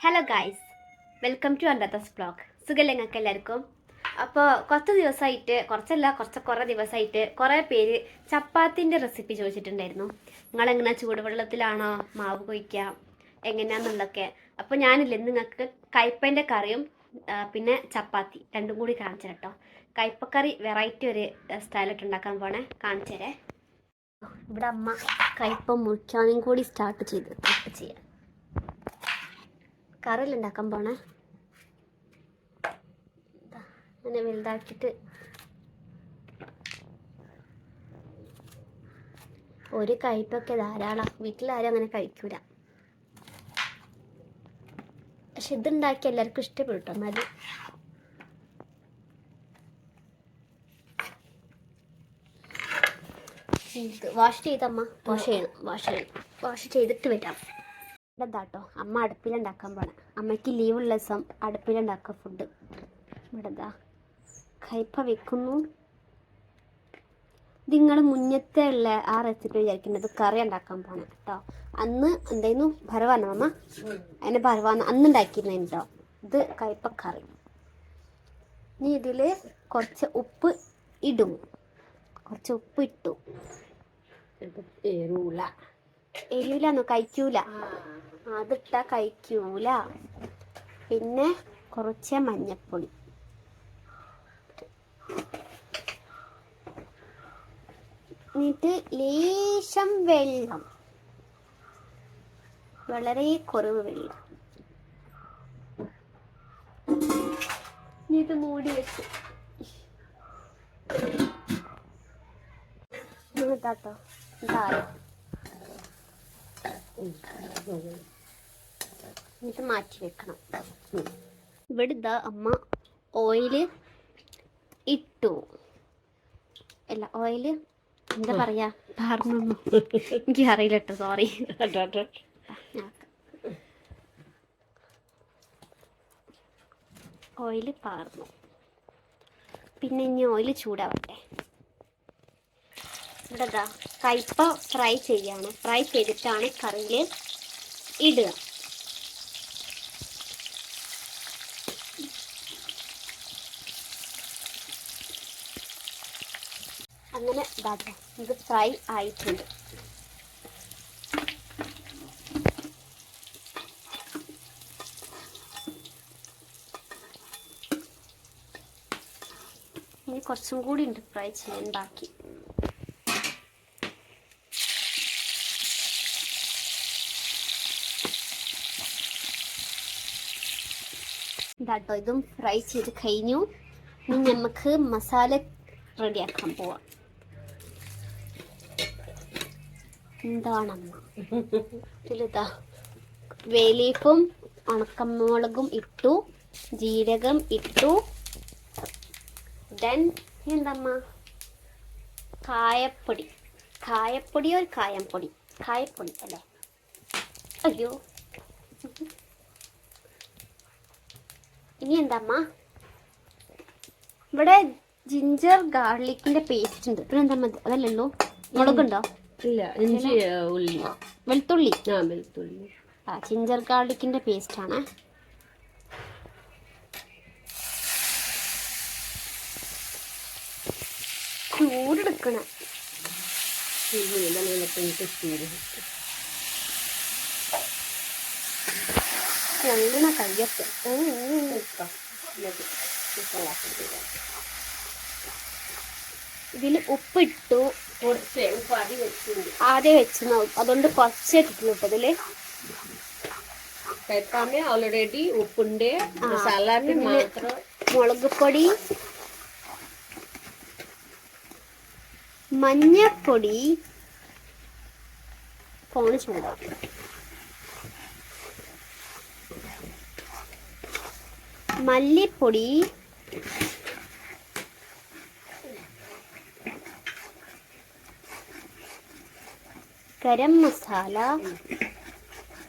Hello guys welcome to അണ്ടത്തസ് blog സുഖല്ലേ നിങ്ങൾക്ക് എല്ലാവർക്കും അപ്പോൾ കുറച്ച് ദിവസമായിട്ട് കുറച്ചല്ല കുറച്ച് കുറേ ദിവസമായിട്ട് കുറേ പേര് ചപ്പാത്തിന്റെ റെസിപ്പി ചോദിച്ചിട്ടുണ്ടായിരുന്നു. നിങ്ങളെങ്ങനെ ചൂടുവെള്ളത്തിലാണോ മാവ് കൊയ്ക്കുക എങ്ങനെയാണെന്നുള്ളതൊക്കെ അപ്പോൾ ഞാനില്ല നിങ്ങൾക്ക് കയ്പ്പന്റെ കറിയും പിന്നെ ചപ്പാത്തി രണ്ടും കൂടി കാണിച്ചു കേട്ടോ. കയ്പക്കറി വെറൈറ്റി ഒരു സ്റ്റൈലായിട്ട് ഉണ്ടാക്കാൻ പോണേ. കാണിച്ചു തരേ. ഇവിടെ അമ്മ കയ്പ മുറിക്കാനും കൂടി സ്റ്റാർട്ട് ചെയ്ത് ചെയ്യാം. കറിയിൽ ഉണ്ടാക്കാൻ പോണേ അങ്ങനെ വലുതാക്കിയിട്ട് ഒരു കയ്പൊക്കെ ധാരാളം. വീട്ടിലാരും അങ്ങനെ കഴിക്കൂല. പക്ഷെ ഇതുണ്ടാക്കി എല്ലാവർക്കും ഇഷ്ടപ്പെട്ടു എന്നാലും. വാഷ് ചെയ്തമ്മ? വാഷ് ചെയ്യണം വാഷ് ചെയ്യണം. വാഷ് ചെയ്തിട്ട് വരാം. ഇതാട്ടോ അമ്മ അടുപ്പിലുണ്ടാക്കാൻ പോണെ. അമ്മയ്ക്ക് ലീവുള്ള ദിവസം അടുപ്പിലുണ്ടാക്കുക ഫുഡ് ഇവിടെ ഇതാ കയ്പ വെക്കുന്നു. നിങ്ങൾ മുന്നത്തെ ഉള്ള ആ റെസിപ്പി വിചാരിക്കുന്നത്? കറി ഉണ്ടാക്കാൻ പോണ കേട്ടോ അന്ന് എന്തായിരുന്നു? ഭരവാന അമ്മ അതിന് ഭരവാന അന്ന് ഉണ്ടാക്കിയിരുന്നു കേട്ടോ ഇത് കൈപ്പ കറി ഇനി ഇതിൽ കുറച്ച് ഉപ്പ് ഇടും. കുറച്ച് ഉപ്പ് ഇട്ടു. എറൂല എരിവിലാന്നോ കഴിക്കൂല. അതിട്ടാ കഴിക്കൂല. പിന്നെ കുറച്ച് മഞ്ഞപ്പൊടി. എന്നിട്ട് ലേശം വെള്ളം. വളരെ കുറവ് വെള്ളം. എന്നിട്ട് മൂടി വെച്ചു. ഇതാട്ടോ. ഇതായി ഇത് മാറ്റി വെക്കണം ഇവിടെ ഇതാ അമ്മ ഓയിൽ ഇട്ടു. അല്ല ഓയിൽ എന്താ പറയാ? പറഞ്ഞു എനിക്ക് അറിയില്ല കേട്ടോ സോറി ഓയിൽ പാർന്നു. പിന്നെ ഇനി ഓയിൽ ചൂടാവട്ടെ. ഇവിടെ കയ്പ ഫ്രൈ ചെയ്യാണ്. ഫ്രൈ ചെയ്തിട്ടാണ് കറിയിൽ ഇടുക. അങ്ങനെ ഇത് ഫ്രൈ ആയിട്ടുണ്ട്. ഇനി കുറച്ചും കൂടി ഉണ്ട് ഫ്രൈ ചെയ്യാൻ ബാക്കി. ഇതാട്ടോ ഇതും ഫ്രൈ ചെയ്ത് കഴിഞ്ഞു. ഇനി നമുക്ക് മസാല റെഡിയാക്കാൻ പോവാം. എന്താണമ്മ? വേലീഫും ഉണക്കമുളകും ഇട്ടു ജീരകം ഇട്ടു. ദെൻ എന്തമ്മ കായപ്പൊടി. കായപ്പൊടി ഒരു കായംപൊടി. കായപ്പൊടി അല്ലേ? അയ്യോ. ഇനി എന്താമ്മ? ഇവിടെ ജിഞ്ചർ ഗാർലിക്കിന്റെ പേസ്റ്റ് ഉണ്ട്. പിന്നെ എന്താ അതല്ലല്ലോ മുളകുണ്ടോ ഇല്ല ഇഞ്ചി ഉള്ളി. വെളുത്തുള്ളി? ആ വെളുത്തുള്ളി. ആ ജിഞ്ചർ ഗാർലിക്കിന്റെ പേസ്റ്റ് ആണ്. ചൂടെടുക്കണം. ഞങ്ങള കയ്യൊക്കെ ഇതിൽ ഉപ്പിട്ടു. കുറച്ച് ഉപ്പ് ആദ്യം വെച്ചിട്ടുണ്ട്. ആദ്യം വെച്ച് നോ- അതുകൊണ്ട് കുറച്ചേ കിട്ടുള്ളൂ ഇപ്പൊ ഇതിൽ കയ്പാമേ ഓൾറെഡി ഉപ്പുണ്ട്. മസാലക്ക് മാത്രം. മുളക് പൊടി മഞ്ഞപ്പൊടി ഫോണ് ചൂടാവും മല്ലിപ്പൊടി. ഗരം മസാല.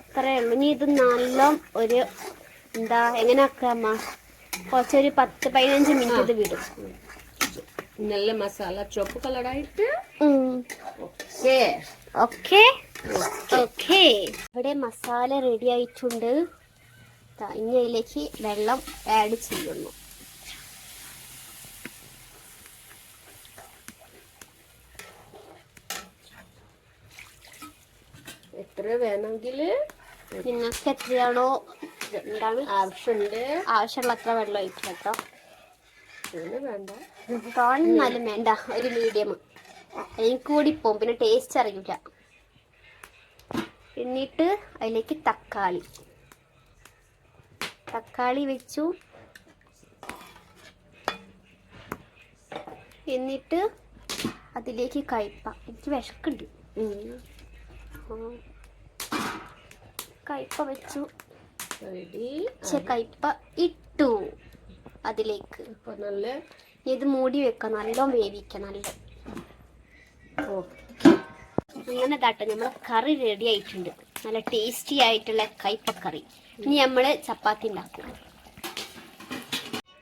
ഇത്രയേ ഉള്ളൂ. ഇനി ഇത് നല്ല ഒരു എന്താ എങ്ങനെ ആക്കാമ്മ? കുറച്ചൊരു പത്ത് പതിനഞ്ച് മിനിറ്റ് ഇത് വിടും. നല്ല മസാല ചുവപ്പ് കളറായിട്ട്. ഓക്കേ. ഓക്കെ. ഇവിടെ മസാല റെഡി ആയിട്ടുണ്ട്. ഇനി അതിലേക്ക് വെള്ളം ആഡ് ചെയ്യുന്നു. എത്ര വേണമെങ്കിൽ നിങ്ങൾക്ക് എത്രയാണോ എന്താണ്? ആവശ്യമുണ്ട്. ആവശ്യമുള്ള അത്ര വെള്ളം ഒഴിക്കുക കേട്ടോ വേണ്ട. തോന്നാലും വേണ്ട. ഒരു മീഡിയം എനിക്ക് കൂടി പോകും പിന്നെ ടേസ്റ്റ് അറിയില്ല. എന്നിട്ട് അതിലേക്ക് തക്കാളി. തക്കാളി വെച്ചു. എന്നിട്ട് അതിലേക്ക് കയ്പ എനിക്ക് വിശക്കുണ്ട് ആ. കയ്പ വെച്ചു. പക്ഷെ കയ്പ ഇട്ടു അതിലേക്ക്. നല്ല ഇത് മൂടി വെക്ക നല്ലോണം വേവിക്കാം നല്ല. അങ്ങനെ താട്ടെ നമ്മളെ കറി റെഡി ആയിട്ടുണ്ട്. നല്ല ടേസ്റ്റി ആയിട്ടുള്ള കയ്പക്കറി ഇനി നമ്മൾ ചപ്പാത്തി ഉണ്ടാക്കും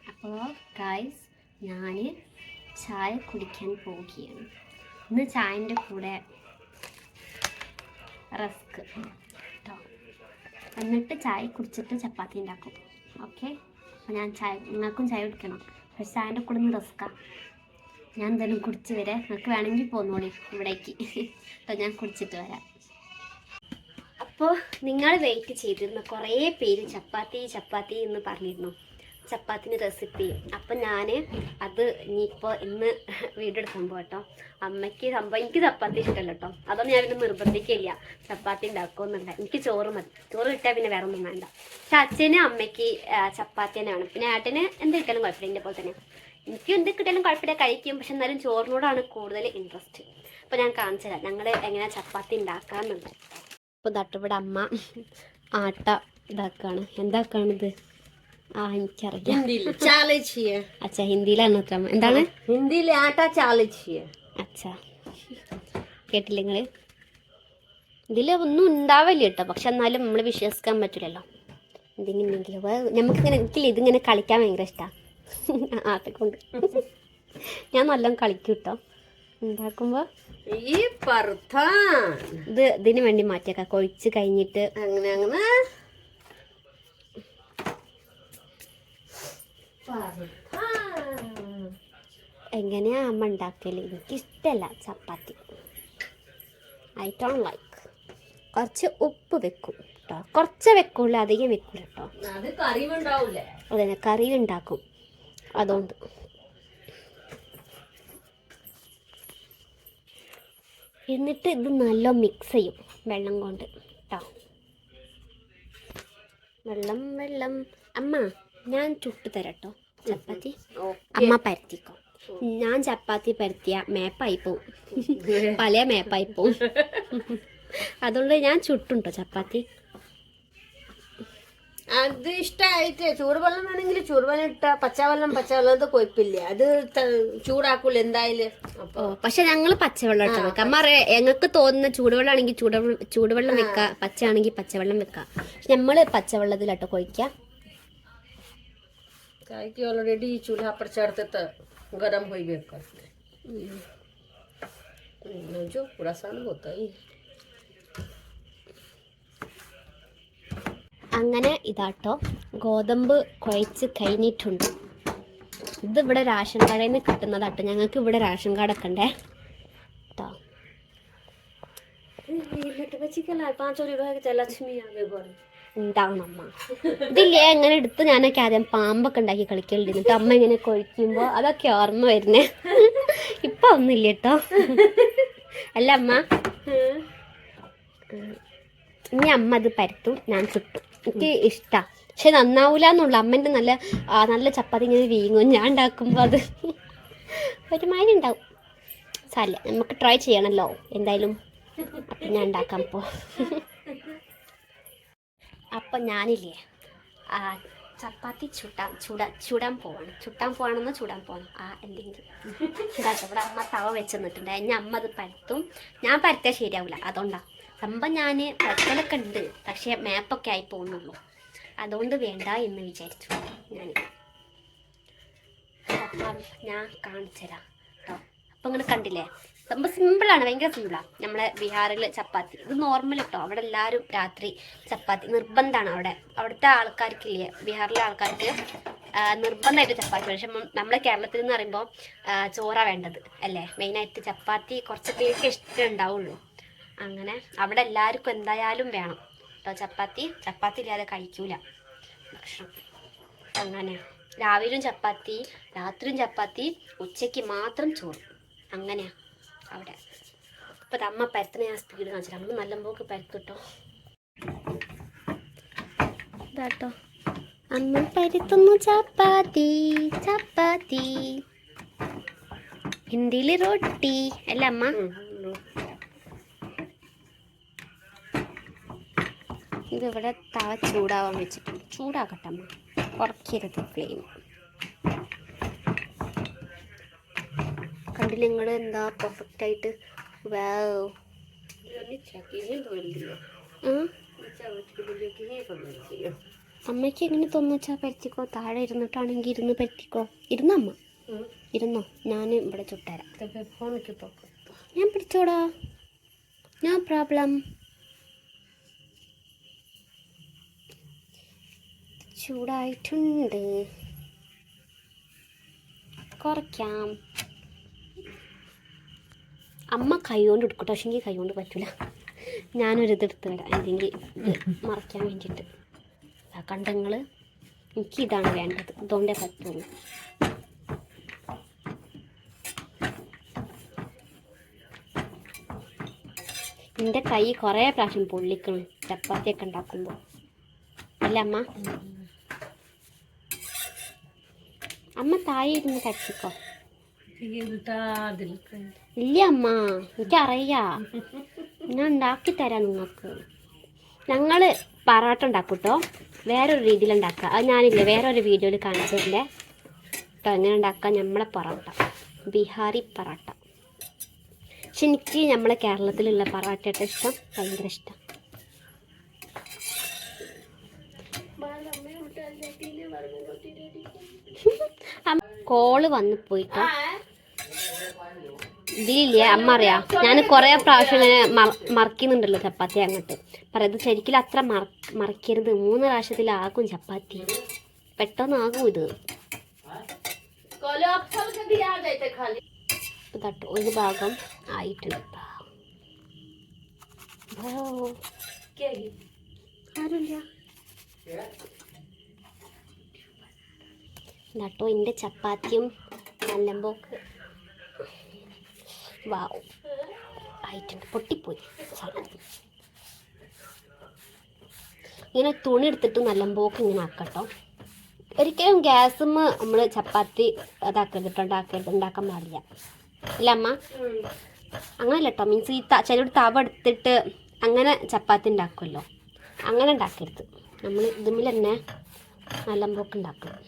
അപ്പോൾ ഗായ്സ് ഞാൻ ചായ കുടിക്കാൻ പോവുകയാണ്. ഇന്ന് ചായന്റെ കൂടെ റസ്ക് കേട്ടോ എന്നിട്ട് ചായ കുടിച്ചിട്ട് ചപ്പാത്തി ഉണ്ടാക്കും. ഓക്കെ? അപ്പോൾ ഞാൻ ചായ നിങ്ങൾക്കും ചായ കുടിക്കണം. പക്ഷെ ചായന്റെ കൂടെ ഒന്ന് റസ്ക്കാണ് ഞാൻ എന്തായാലും കുടിച്ച് വരാം. നിങ്ങൾക്ക് വേണമെങ്കിൽ പോന്നോളി ഇവിടേക്ക്. അപ്പോൾ ഞാൻ കുടിച്ചിട്ട് വരാം. അപ്പോൾ നിങ്ങൾ വെയിറ്റ് ചെയ്തിരുന്ന. കുറേ പേര് ചപ്പാത്തി ചപ്പാത്തി എന്ന് പറഞ്ഞിരുന്നു. ചപ്പാത്തിന് റെസിപ്പി അപ്പം ഞാൻ അത് ഇനിയിപ്പോൾ ഇന്ന് വീഡിയോ എടുക്കാൻ കേട്ടോ അമ്മയ്ക്ക് സംഭവം എനിക്ക് ചപ്പാത്തി ഇഷ്ടമല്ല കേട്ടോ അതൊന്നും ഞാൻ പിന്നെ നിർബന്ധിക്കില്ല. ചപ്പാത്തി ഉണ്ടാക്കുമെന്നില്ല എനിക്ക് ചോറ് മതി. ചോറ് കിട്ടിയാൽ പിന്നെ വേറെ ഒന്നും വേണ്ട. പക്ഷെ അച്ഛന് അമ്മയ്ക്ക് ചപ്പാത്തി തന്നെയാണ്. പിന്നെ ഏട്ടന് എന്ത് കിട്ടാലും കുഴപ്പമില്ല. എന്റെ പോലെ തന്നെ. എനിക്ക് എന്ത് കിട്ടിയാലും കുഴപ്പമില്ല. കഴിക്കും. പക്ഷെ എന്നാലും ചോറിനോടാണ് കൂടുതൽ ഇൻട്രസ്റ്റ് അപ്പോൾ ഞാൻ കാണിച്ചു തരാം ഞങ്ങൾ എങ്ങനെ ചപ്പാത്തി ഉണ്ടാക്കാമെന്നുണ്ട് അപ്പോൾ ദട്ടിവിടെ അമ്മ ആട്ട ഇതാക്കാണ്. എന്താക്കാണിത്? ആ എനിക്കറിയാം അച്ഛാ ഹിന്ദിയിലാണ് അത്ര എന്താണ്? ഹിന്ദിയിൽ ആട്ട ചാല ചെയ്യേ. അച്ഛാ കേട്ടില്ല നിങ്ങൾ ഇതിൽ ഒന്നും ഉണ്ടാവില്ല കേട്ടോ. പക്ഷെ എന്നാലും നമ്മൾ വിശ്വസിക്കാൻ പറ്റില്ലല്ലോ എന്തെങ്കിലും ഉണ്ടെങ്കിലും നമുക്കിങ്ങനെ എനിക്കില്ല ഇതിങ്ങനെ കളിക്കാൻ ഭയങ്കര ഇഷ്ടമാണ് ആട്ടക്കൊണ്ട് ഞാൻ നല്ലോണം കളിക്കും കേട്ടോ ഉണ്ടാക്കുമ്പോൾ ഈ ഇത് ഇതിന് വേണ്ടി മാറ്റിയേക്കാം. കൊഴിച്ച് കഴിഞ്ഞിട്ട് അങ്ങനെ അങ്ങനെ. എങ്ങനെയാ അമ്മ ഉണ്ടാക്കൽ? എനിക്കിഷ്ടമല്ല ചപ്പാത്തി. ഐ ഡോണ്ട് ലൈക്ക് കുറച്ച് ഉപ്പ് വെക്കും കേട്ടോ കുറച്ച് വെക്കുള്ളൂ അധികം വെക്കൂല കേട്ടോ അതെ കറി ഉണ്ടാക്കും അതുകൊണ്ട്. എന്നിട്ട് ഇത് നല്ല മിക്സ് ചെയ്യും വെള്ളം കൊണ്ട് കേട്ടോ വെള്ളം വെള്ളം. അമ്മ ഞാൻ ചുട്ടു തരട്ടോ. ചപ്പാത്തി? അമ്മ പരത്തിക്കോ. ഞാൻ ചപ്പാത്തി പരത്തിയ മേപ്പായി പോവും. പല മേപ്പായി പോവും. അതുകൊണ്ട് ഞാൻ ചുട്ടുണ്ടോ ചപ്പാത്തി. അത് ഇഷ്ടായിട്ട് ചൂടുവെള്ളം വേണമെങ്കിൽ ചൂടുവെള്ളം ഇട്ട പച്ചവെള്ളം പച്ചവെള്ളം അത് കുഴപ്പമില്ല അത് ത- ചൂടാക്കൂല എന്തായാലും ഓ അപ്പൊ പക്ഷെ ഞങ്ങൾ പച്ചവെള്ളം ഇട്ടോ വെക്കാം അമ്മ അറിയാം ഞങ്ങൾക്ക് തോന്നുന്ന ചൂടുവെള്ളം ആണെങ്കിൽ ചൂടുവെള്ളം ചൂടുവെള്ളം വെക്കാം പച്ചയാണെങ്കിൽ പച്ചവെള്ളം വെക്കാം പക്ഷെ നമ്മള് പച്ചവെള്ളത്തിലാട്ടോ കൊയ്ക്കാം काहे कि ऑलरेडी चूल्हा पर चढ़ते तो गरम हो गए करते जो पूरा सान होता ही അങ്ങനെ ഇതാട്ടോ. ഗോതമ്പ് കുഴച്ച് കഴിഞ്ഞിട്ടുണ്ട്. ഇത് ഇവിടെ റേഷൻ കാർഡിൽ നിന്ന് കിട്ടുന്നതാട്ടോ. ഞങ്ങൾക്ക് ഇവിടെ റേഷൻ കാർഡൊക്കെ ഉണ്ടേ. കേട്ടോ ഇതില്ലേ എങ്ങനെ എടുത്ത് ഞാനൊക്കെ ആദ്യം പാമ്പൊക്കെ ഉണ്ടാക്കി കളിക്കലുണ്ട് എന്നിട്ട് അമ്മ ഇങ്ങനെ കൊഴിക്കുമ്പോൾ അതൊക്കെ ഓർമ്മ വരുന്നേ. ഇപ്പൊ ഒന്നുമില്ല കേട്ടോ അല്ല അമ്മ. ഇനി അമ്മ അത് പരത്തും ഞാൻ ചുട്ടും. എനിക്ക് ഇഷ്ടമാണ് പക്ഷെ നന്നാവൂല എന്നുള്ളു അമ്മന്റെ നല്ല നല്ല ചപ്പാത്തി ഇങ്ങനെ വീങ്ങും. ഞാൻ ഉണ്ടാക്കുമ്പോൾ അത് ഒരുമാതിരി ഉണ്ടാവും. സാരില്ല നമുക്ക് ട്രൈ ചെയ്യണമല്ലോ എന്തായാലും. അപ്പം ഞാൻ ഉണ്ടാക്കാൻ പോ അപ്പം ഞാനില്ലേ ആ ചപ്പാത്തി ചുട്ടാൻ ചുടാ ചുടാൻ പോവാണ്. ചുട്ടാൻ പോകണമെന്ന് ചുടാൻ പോകണം ആ എന്തെങ്കിലും. ഇവിടെ അമ്മ തവ വെച്ച് നിന്നിട്ടുണ്ട് അമ്മ അത് പരത്തും. ഞാൻ പരത്തേ ശരിയാവില്ല അതുകൊണ്ടാ. സംഭവം ഞാൻ പരത്തലൊക്കെ ഉണ്ട് പക്ഷേ മാപ്പൊക്കെ ആയി പോകുന്നുള്ളൂ. അതുകൊണ്ട് വേണ്ട എന്ന് വിചാരിച്ചു. ഞാൻ ഞാൻ കാണിച്ചു തരാം. കേട്ടോ അപ്പം അങ്ങനെ കണ്ടില്ലേ? സംഭവം സിമ്പിളാണ് ഭയങ്കര സിമ്പിളാണ് നമ്മളെ ബീഹാറിൽ ചപ്പാത്തി. ഇത് നോർമൽ കേട്ടോ അവിടെ എല്ലാവരും രാത്രി ചപ്പാത്തി നിർബന്ധമാണ് അവിടെ. അവിടുത്തെ ആൾക്കാർക്കില്ലേ ബീഹാറിലെ ആൾക്കാർക്ക് നിർബന്ധമായിട്ട് ചപ്പാത്തി പക്ഷെ നമ്മ- നമ്മളെ കേരളത്തിൽ എന്ന് പറയുമ്പോൾ ചോറ വേണ്ടത് അല്ലേ? മെയിനായിട്ട് ചപ്പാത്തി കുറച്ച് പേർക്ക് ഇഷ്ടം ഉണ്ടാവുള്ളൂ. അങ്ങനെ അവിടെ എല്ലാവർക്കും എന്തായാലും വേണം. കേട്ടോ ചപ്പാത്തി. ചപ്പാത്തി ഇല്ലാതെ കഴിക്കൂല. ഭക്ഷണം. അങ്ങനെ. രാവിലും ചപ്പാത്തി രാത്രിയും ചപ്പാത്തി ഉച്ചയ്ക്ക് മാത്രം ചോറ്. അങ്ങനെയാ അവിടെ. ഇപ്പം അമ്മ പരത്തിനെ ഞാൻ സ്പീഡ് കാണിച്ചിട്ട്. അമ്മ നല്ല പോക്ക് പരത്തിട്ടോ. ഇതാട്ടോ. അമ്മ പരത്തുന്നു ചപ്പാത്തി ചപ്പാത്തി. ഹിന്ദിയിൽ റൊട്ടി. അല്ല അമ്മ? ഇതിവിടെ തവ ചൂടാവാൻ വെച്ചിട്ടുണ്ട് ചൂടാക്കട്ടെ അമ്മ. കുറയ്ക്കരുത് ഫ്ലെയിം. കണ്ടില്ല നിങ്ങൾ എന്താ പെർഫെക്റ്റ് ആയിട്ട്? വാവ് അമ്മയ്ക്ക് എങ്ങനെ തോന്നുവെച്ചാ പരത്തിക്കോ താഴെ ഇരുന്നിട്ടാണെങ്കിൽ ഇരുന്ന് പരത്തിക്കോ ഇരുന്ന അമ്മ? ഇരുന്നോ? ഞാൻ ഇവിടെ ചുട്ടരാം. ഞാൻ പിടിച്ചോടാ. ഞാൻ പ്രോബ്ലം ചൂടായിട്ടുണ്ട്. കുറയ്ക്കാം. അമ്മ കൈ കൊണ്ട് എടുക്കട്ടെ. പക്ഷെ എനിക്ക് കൈ കൊണ്ട് പറ്റൂല. ഞാനൊരു ഇത് വരാം എന്തെങ്കിലും മറയ്ക്കാൻ വേണ്ടിയിട്ട്. കണ്ടങ്ങൾ എനിക്ക് ഇതാണ് വേണ്ടത്. ഇതുകൊണ്ടേ പറ്റുള്ളൂ. എന്റെ കൈ കുറേ പ്രാവശ്യം പൊള്ളിക്കണം. ചപ്പാത്തിയൊക്കെ ഉണ്ടാക്കുമ്പോൾ. അല്ല അമ്മ? അമ്മ താഴെ ഇരുന്ന് കച്ചിക്കോ ഇല്ല അമ്മ എനിക്കറിയാ. ഞാൻ ഉണ്ടാക്കി തരാം നിങ്ങൾക്ക്. ഞങ്ങൾ പറാട്ട ഉണ്ടാക്കും കേട്ടോ വേറൊരു രീതിയിൽ ഉണ്ടാക്കുക അത് ഞാനില്ലേ വേറൊരു വീഡിയോയിൽ കാണിച്ചിട്ടില്ലേ കേട്ടോ എങ്ങനെ ഉണ്ടാക്കുക നമ്മളെ പൊറോട്ട. ബീഹാറി പൊറോട്ട. പക്ഷെ എനിക്ക് നമ്മളെ കേരളത്തിലുള്ള പൊറോട്ടയുടെ ഇഷ്ടം ഭയങ്കര ഇഷ്ടം. കോൾ വന്നു പോയിട്ടോ. ഇതിലില്ലേ അമ്മ അറിയാം. ഞാൻ കുറേ പ്രാവശ്യം ഇങ്ങനെ മറ- മറക്കുന്നുണ്ടല്ലോ ചപ്പാത്തി അങ്ങോട്ട്. പറയുന്നത് ശരിക്കും അത്ര മറ മറക്കരുത്. മൂന്ന് പ്രാവശ്യത്തിലാകും ചപ്പാത്തി. പെട്ടെന്നാകും ഇത്. ഒരു ഭാഗം ആയിട്ടുണ്ട് ആരുമില്ല നട്ടോ. എന്റെ ചപ്പാത്തിയും നല്ലമ്പോക്ക് വാവും ആയിട്ടുണ്ട്. പൊട്ടിപ്പോയി. ഇങ്ങനെ തുണി എടുത്തിട്ട് നല്ലമ്പോക്ക് ഇങ്ങനെ ആക്കട്ടോ. ഒരിക്കലും ഗ്യാസും നമ്മൾ ചപ്പാത്തി അതാക്കരുത് ഉണ്ടാക്കരുത് ഉണ്ടാക്കാൻ പാടില്ല. ഇല്ല അമ്മ? അങ്ങനെ കേട്ടോ മീൻസ് ഈ ചില തവ എടുത്തിട്ട് അങ്ങനെ ചപ്പാത്തി ഉണ്ടാക്കുമല്ലോ. അങ്ങനെ ഉണ്ടാക്കരുത്. നമ്മൾ ഇതുമ്മിൽ തന്നെ നല്ലമ്പോക്ക് ഉണ്ടാക്കണം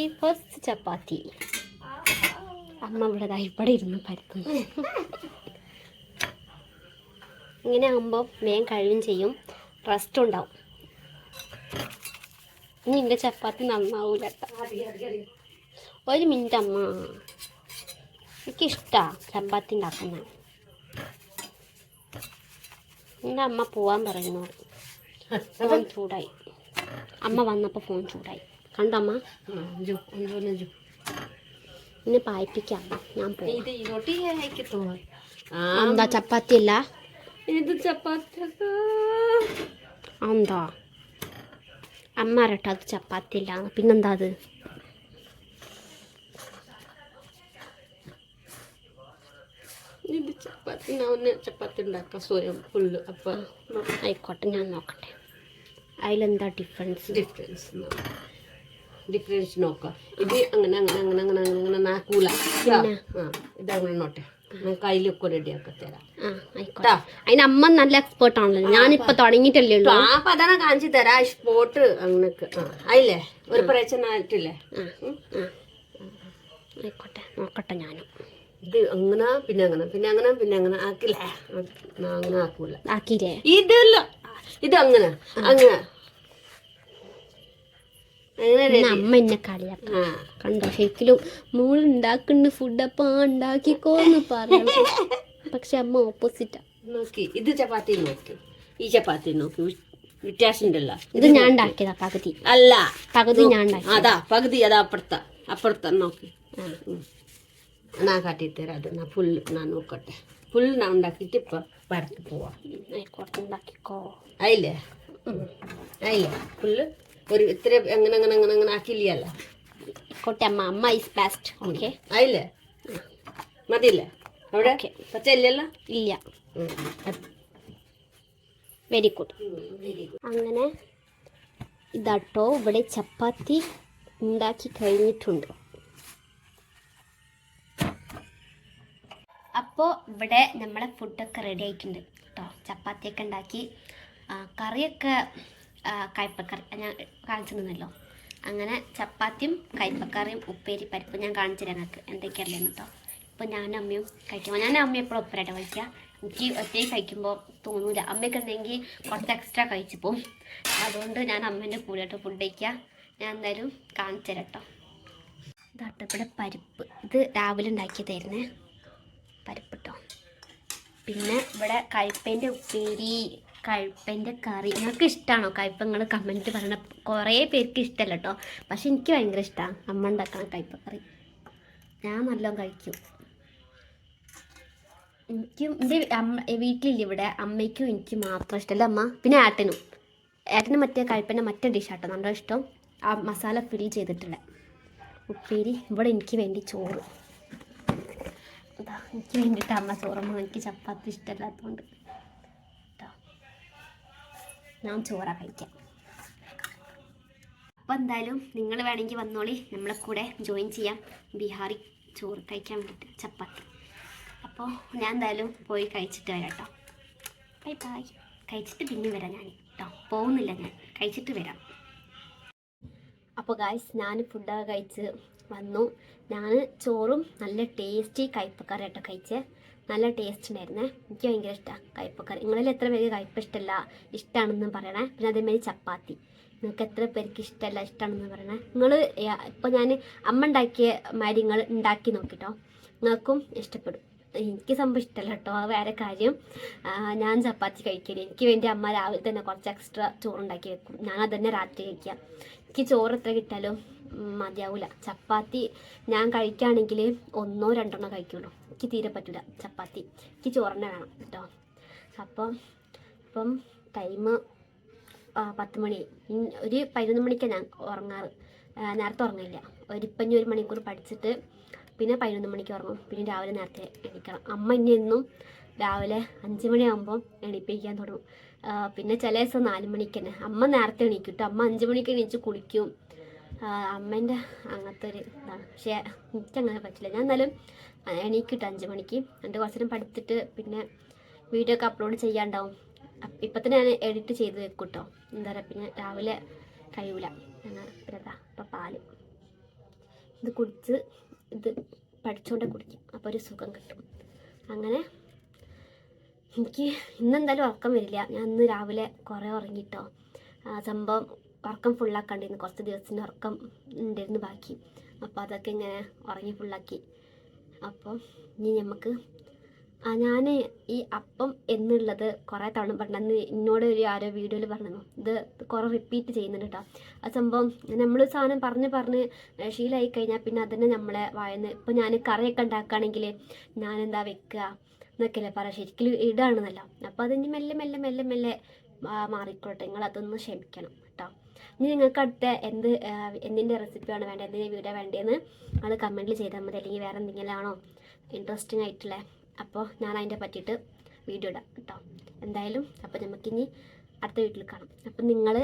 ഈ ഫസ്റ്റ് ചപ്പാത്തി. അമ്മ ഇവിടെ ഇവിടെ ഇരുന്ന് പരത്തുന്നു. ഇങ്ങനെ ആകുമ്പോൾ വേഗം കഴിയും ചെയ്യും. റെസ്റ്റ് ഉണ്ടാവും. ഇനി എന്റെ ചപ്പാത്തി നന്നാവൂല. ഒരു മിനിറ്റ് അമ്മ. എനിക്കിഷ്ടാ ചപ്പാത്തി ഉണ്ടാക്കുന്നത് എന്റെ അമ്മ പോവാൻ പറയുന്നു. ഫോൺ ചൂടായി. അമ്മ വന്നപ്പോൾ ഫോൺ ചൂടായി. കണ്ടമ്മ? ഇന്ന് പായിപ്പിക്കാം. ഞാൻ എന്താ ചപ്പാത്തി അല്ല ചപ്പാത്തി എന്താ? അമ്മ അറിയട്ടെ അത് ചപ്പാത്തി ഇല്ല പിന്നെന്താ അത്? ഇത് ചപ്പാത്തി ഒന്ന് ചപ്പാത്തി ഉണ്ടാക്കാം സ്വയം ഫുള്ള്. അപ്പോൾ ആയിക്കോട്ടെ ഞാൻ നോക്കട്ടെ. അതിലെന്താ ഡിഫറൻസ് ഡിഫറൻസ് ഡിഫറൻസ് നോക്കാം. ഇത് അങ്ങനെ അങ്ങനെ അങ്ങനെ അങ്ങനെ അങ്ങനെ അങ്ങനെ നാക്കൂല. ഇതങ്ങനെ നോട്ടെ. കയ്യിലൊക്കെ റെഡിയാക്കി തരാം. അതിന് അമ്മ നല്ല എക്സ്പേർട്ട് ആണല്ലോ. ഞാനിപ്പോ തുടങ്ങിട്ടല്ലേ ഉള്ളൂ. ആ പതാണ് കാണിച്ചു തരാ സ്പോട്ട് അങ്ങനെ ആയില്ലേ ഒരു പ്രശ്നമായിട്ടില്ലേ ആയിക്കോട്ടെ നോക്കട്ടെ ഞാനും. ഇത് അങ്ങനെ പിന്നെ അങ്ങനെ പിന്നെ അങ്ങനെ പിന്നെ അങ്ങനെ ആക്കില്ലേ? അങ്ങനെ ആക്കൂല. ആക്കിയില്ലേ? ഇതല്ല. ഇത് അങ്ങനെ. അങ്ങനെ അമ്മ എന്നെ കളിയാക്കാം. കണ്ടോ? ശരിക്കും മോൾ ഫുഡ് അപ്പൊ ആ ഉണ്ടാക്കിക്കോന്ന് പറയണം. പക്ഷെ അമ്മ ഓപ്പോസിറ്റാ നോക്കി ഇത് ചപ്പാത്തി നോക്കി. ഈ ചപ്പാത്തി നോക്കി. വി- വ്യത്യാസം ഇത് ഞാൻ ഉണ്ടാക്കിയതാ പകുതി. അല്ല. പകുതി ഞാൻ അതാ പകുതി അതാ അപ്പുറത്താ. അപ്പുറത്താ നോക്കി. കാട്ടിത്തരാം. അത് നാ ഫുള്ള് ഞാൻ നോക്കട്ടെ. ഫുൾ ഞാൻ ഉണ്ടാക്കിയിട്ട് ഇപ്പം പരത്തി പോവാം. കുറച്ച് ഉണ്ടാക്കിക്കോ. ആയില്ലേ? ആയില്ലേ? ഫുള്ള് ഒരു ഇത്ര അങ്ങനെ അങ്ങനെ അങ്ങനെ അങ്ങനെ ആക്കിയില്ലല്ല. കോട്ടെ അമ്മ. അമ്മ ഈസ് ബെസ്റ്റ് ഓക്കെ ആയില്ലേ? മതിയില്ലേ? അവിടെ. പച്ച ഇല്ലല്ലോ ഇല്ല. Very good. അങ്ങനെ ഇതാട്ടോ. ഇവിടെ ചപ്പാത്തി ഉണ്ടാക്കി കഴിഞ്ഞിട്ടുണ്ട്. അപ്പോൾ ഇവിടെ നമ്മളെ ഫുഡൊക്കെ റെഡി ആയിട്ടുണ്ട് കേട്ടോ ചപ്പാത്തിയൊക്കെ ഉണ്ടാക്കി കറിയൊക്കെ കയ്പക്കറി ഞാൻ കാണിച്ചു തന്നല്ലോ അങ്ങനെ ചപ്പാത്തിയും കയ്പക്കറിയും ഉപ്പേരി പരിപ്പ് ഞാൻ കാണിച്ചു തരാം നിങ്ങൾക്ക് എന്തൊക്കെയറിയാം കേട്ടോ ഇപ്പോൾ ഞാനും അമ്മയും കഴിക്കുമ്പോൾ ഞാൻ അമ്മയും എപ്പോഴും ഒപ്പരായിട്ട് കഴിക്കുക എനിക്ക് ഒറ്റയ്ക്ക് കഴിക്കുമ്പോൾ തോന്നൂല. അമ്മയൊക്കെ ഉണ്ടെങ്കിൽ കുറച്ച് എക്സ്ട്രാ കഴിച്ചു പോകും അതുകൊണ്ട് ഞാൻ അമ്മേന്റെ കൂടെ ഫുഡ് കഴിക്കുക ഞാൻ എന്തായാലും കാണിച്ചു തരാം കേട്ടോ പരിപ്പ്. ഇത് രാവിലെ ഉണ്ടാക്കിയതായിരുന്നേ. പരിപ്പ് കേട്ടോ പിന്നെ ഇവിടെ കഴുപ്പേന്റെ ഉപ്പേരി കഴുപ്പേന്റെ കറി. നിങ്ങൾക്ക് ഇഷ്ടമാണോ കയ്പ നിങ്ങൾ കമന്റ് പറയണ കുറേ പേർക്ക് ഇഷ്ടമല്ല കേട്ടോ പക്ഷെ എനിക്ക് ഭയങ്കര ഇഷ്ടമാണ് അമ്മ ഉണ്ടാക്കണം കയ്പ കറി. ഞാൻ നല്ലോണം കഴിക്കും. എനിക്കും എന്റെ അമ്മ വീട്ടിലില്ല ഇവിടെ? അമ്മയ്ക്കും എനിക്ക് മാത്രം ഇഷ്ടമല്ല അമ്മ പിന്നെ ഏട്ടനും. ഏട്ടന് മറ്റേ കഴിപ്പന്റെ മറ്റേ ഡിഷാട്ടോ നല്ല ഇഷ്ടം. ആ മസാല ഫിൽ ചെയ്തിട്ടുള്ള ഉപ്പേരി. ഇവിടെ എനിക്ക് വേണ്ടി ചോറ്. അതാ എനിക്ക് വേണ്ടിയിട്ട് അമ്മ ചോറമ്മ എനിക്ക് ചപ്പാത്തി ഇഷ്ടമല്ലാത്തതുകൊണ്ട് കേട്ടോ ഞാൻ ചോറ കഴിക്കാം. അപ്പോൾ എന്തായാലും നിങ്ങൾ വേണമെങ്കിൽ വന്നോളി. നമ്മളെ കൂടെ ജോയിൻ ചെയ്യാം. ബീഹാറി ചോറ് കഴിക്കാൻ വേണ്ടിയിട്ട് ചപ്പാത്തി. അപ്പോൾ ഞാൻ എന്തായാലും പോയി കഴിച്ചിട്ട് വരാം കേട്ടോ ബൈ ബൈ കഴിച്ചിട്ട് പിന്നെ വരാം ഞാൻ കേട്ടോ പോകുന്നില്ല ഞാൻ. കഴിച്ചിട്ട് വരാം. അപ്പോൾ ഗായ്സ് ഞാൻ ഫുഡൊക്കെ കഴിച്ച് വന്നു. ഞാൻ ചോറും നല്ല ടേസ്റ്റി കയ്പക്കറി കഴിച്ചേ. നല്ല ടേസ്റ്റ് ഉണ്ടായിരുന്നേ. എനിക്ക് ഭയങ്കര ഇഷ്ടമാണ് കയ്പക്കറി നിങ്ങളിൽ എത്ര പേർക്ക് കയ്പ ഇഷ്ടമല്ല ഇഷ്ടമാണെന്ന് പറയണേ. പിന്നെ അതേമാതിരി ചപ്പാത്തി. നിങ്ങൾക്ക് എത്ര പേർക്ക് ഇഷ്ടമല്ല ഇഷ്ടമാണെന്ന് പറയണേ. നിങ്ങൾ ഇപ്പോൾ ഞാൻ അമ്മ ഉണ്ടാക്കിയ മാതിരി നിങ്ങൾ ഉണ്ടാക്കി നോക്കിട്ടോ. നിങ്ങൾക്കും ഇഷ്ടപ്പെടും. എനിക്ക് സംഭവം ഇഷ്ടമല്ല കേട്ടോ. അത് വേറെ കാര്യം. ഞാൻ ചപ്പാത്തി കഴിക്കില്ല എനിക്ക് വേണ്ടി അമ്മ രാവിലെ തന്നെ കുറച്ച് എക്സ്ട്രാ ചോറുണ്ടാക്കി വെക്കും. ഞാൻ അത് തന്നെ രാത്രി കഴിക്കാം എനിക്ക് ചോറ് എത്ര കിട്ടാലും മതിയാവില്ല ചപ്പാത്തി ഞാൻ കഴിക്കുകയാണെങ്കിൽ ഒന്നോ രണ്ടെണ്ണോ കഴിക്കുള്ളൂ. എനിക്ക് തീരെ പറ്റില്ല ചപ്പാത്തി. എനിക്ക് ചോറ് തന്നെ വേണം കേട്ടോ. അപ്പം ഇപ്പം ടൈം പത്ത് മണി. ഒരു പതിനൊന്ന് മണിക്കാണ് ഞാൻ ഉറങ്ങാറ്. നേരത്തെ ഉറങ്ങില്ല ഒരു ഇപ്പം ഒരു മണിക്കൂർ പഠിച്ചിട്ട് പിന്നെ പതിനൊന്ന് മണിക്ക് ഉറങ്ങും. പിന്നെ രാവിലെ നേരത്തെ എണീക്കണം. അമ്മ ഇനി എന്നും രാവിലെ അഞ്ച് മണിയാകുമ്പോൾ എണീപ്പിക്കാൻ തുടങ്ങും. പിന്നെ ചില ദിവസം നാല് മണിക്ക് തന്നെ. അമ്മ നേരത്തെ എണീക്കും കേട്ടോ. അമ്മ അഞ്ച് മണിക്ക് എണീച്ച് കുളിക്കും. അമ്മേന്റെ അങ്ങനത്തെ ഒരു ഇതാണ് പക്ഷേ എനിക്കങ്ങനെ പറ്റില്ല. ഞാൻ എന്നാലും എണീക്കിട്ട് അഞ്ച് മണിക്ക് എന്നിട്ട് കുറച്ച് നേരം പഠിച്ചിട്ട് പിന്നെ വീഡിയോ ഒക്കെ അപ്ലോഡ് ചെയ്യാണ്ടാവും. അപ്പ- ഇപ്പം തന്നെ ഞാൻ എഡിറ്റ് ചെയ്ത് വെക്കും കേട്ടോ എന്താ പറയുക പിന്നെ രാവിലെ കഴിയൂല. അങ്ങനെ പിന്നെ ഇതാ ഇപ്പം പാൽ. ഇത് കുടിച്ച് ഇത് പഠിച്ചുകൊണ്ടേ കുടിക്കും. അപ്പോൾ ഒരു സുഖം കിട്ടും. അങ്ങനെ എനിക്ക് ഇന്നെന്തായാലും ഉറക്കം വരില്ല. ഞാൻ ഇന്ന് രാവിലെ കുറേ ഉറങ്ങിട്ടോ. സംഭവം ഉറക്കം ഫുള്ളാക്കാണ്ടിരുന്നു കുറച്ച് ദിവസത്തിന് ഉറക്കം ഉണ്ടായിരുന്നു ബാക്കി. അപ്പോൾ അതൊക്കെ ഇങ്ങനെ ഉറങ്ങി ഫുള്ളാക്കി അപ്പോൾ ഇനി നമുക്ക് ആ ഞാൻ ഈ അപ്പം എന്നുള്ളത് കുറേ തവണ പറഞ്ഞത് എന്നോട് ഒരു ആരോ വീഡിയോയിൽ പറഞ്ഞു ഇത് കുറേ റിപ്പീറ്റ് ചെയ്യുന്നുണ്ട് കേട്ടോ ആ സംഭവം നമ്മൾ സാധനം പറഞ്ഞ് പറഞ്ഞ് ശീലമായി കഴിഞ്ഞാൽ പിന്നെ അതന്നെ നമ്മളെ വായന്ന് ഇപ്പോൾ ഞാൻ കറിയൊക്കെ ഉണ്ടാക്കുകയാണെങ്കിൽ ഞാനെന്താ വെക്കുക എന്നൊക്കെയല്ലേ പറയാം. ശരിക്കും ഇടാണെന്നല്ല. അപ്പോൾ അതിന് മെല്ലെ മെല്ലെ മെല്ലെ മെല്ലെ മാറിക്കോട്ടെ. നിങ്ങൾ അതൊന്ന് ക്ഷമിക്കണം. ഇനി നിങ്ങൾക്ക് അടുത്ത എന്ത് എന്തിന്റെ റെസിപ്പിയാണ് വേണ്ടത് എന്തിന്റെ വീഡിയോ വേണ്ടതെന്ന് അത് കമന്റിൽ ചെയ്താൽ മതി. അല്ലെങ്കിൽ വേറെ എന്തെങ്കിലും ആണോ ഇൻട്രസ്റ്റിംഗ് ആയിട്ടുള്ളത് അപ്പോൾ ഞാൻ അതിന്റെ പറ്റിയിട്ട് വീഡിയോ ഇടാം കേട്ടോ. എന്തായാലും അപ്പോൾ നമുക്കിനി അടുത്ത വീട്ടിൽ കാണാം. അപ്പം നിങ്ങൾ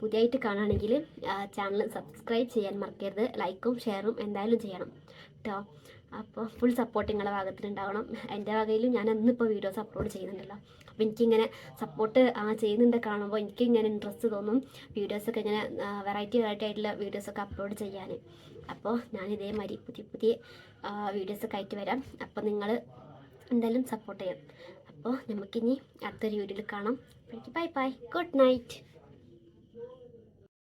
പുതിയതായിട്ട് കാണുകയാണെങ്കിൽ ചാനൽ സബ്സ്ക്രൈബ് ചെയ്യാൻ മറക്കരുത്. ലൈക്കും ഷെയറും എന്തായാലും ചെയ്യണം കേട്ടോ. അപ്പോൾ ഫുൾ സപ്പോർട്ട് നിങ്ങളുടെ ഭാഗത്തുനിന്നുണ്ടാവണം എന്റെ വകയിലും ഞാൻ അന്നിപ്പോൾ വീഡിയോസ് അപ്ലോഡ് ചെയ്യുന്നുണ്ടല്ലോ. അപ്പോൾ എനിക്കിങ്ങനെ സപ്പോർട്ട് ചെയ്യുന്നുണ്ട് കാണുമ്പോൾ എനിക്ക് ഇങ്ങനെ ഇൻട്രസ്റ്റ് തോന്നും വീഡിയോസൊക്കെ ഇങ്ങനെ വെറൈറ്റി വെറൈറ്റി ആയിട്ടുള്ള വീഡിയോസൊക്കെ അപ്ലോഡ് ചെയ്യാൻ അപ്പോൾ ഞാൻ ഇതേമാതിരി പുതിയ പുതിയ വീഡിയോസൊക്കെ ആയിട്ട് വരാം. അപ്പോൾ നിങ്ങൾ എന്തായാലും സപ്പോർട്ട് ചെയ്യാം അപ്പോൾ നമുക്കിനി അടുത്തൊരു വീഡിയോയിൽ കാണാം. Bye bye good night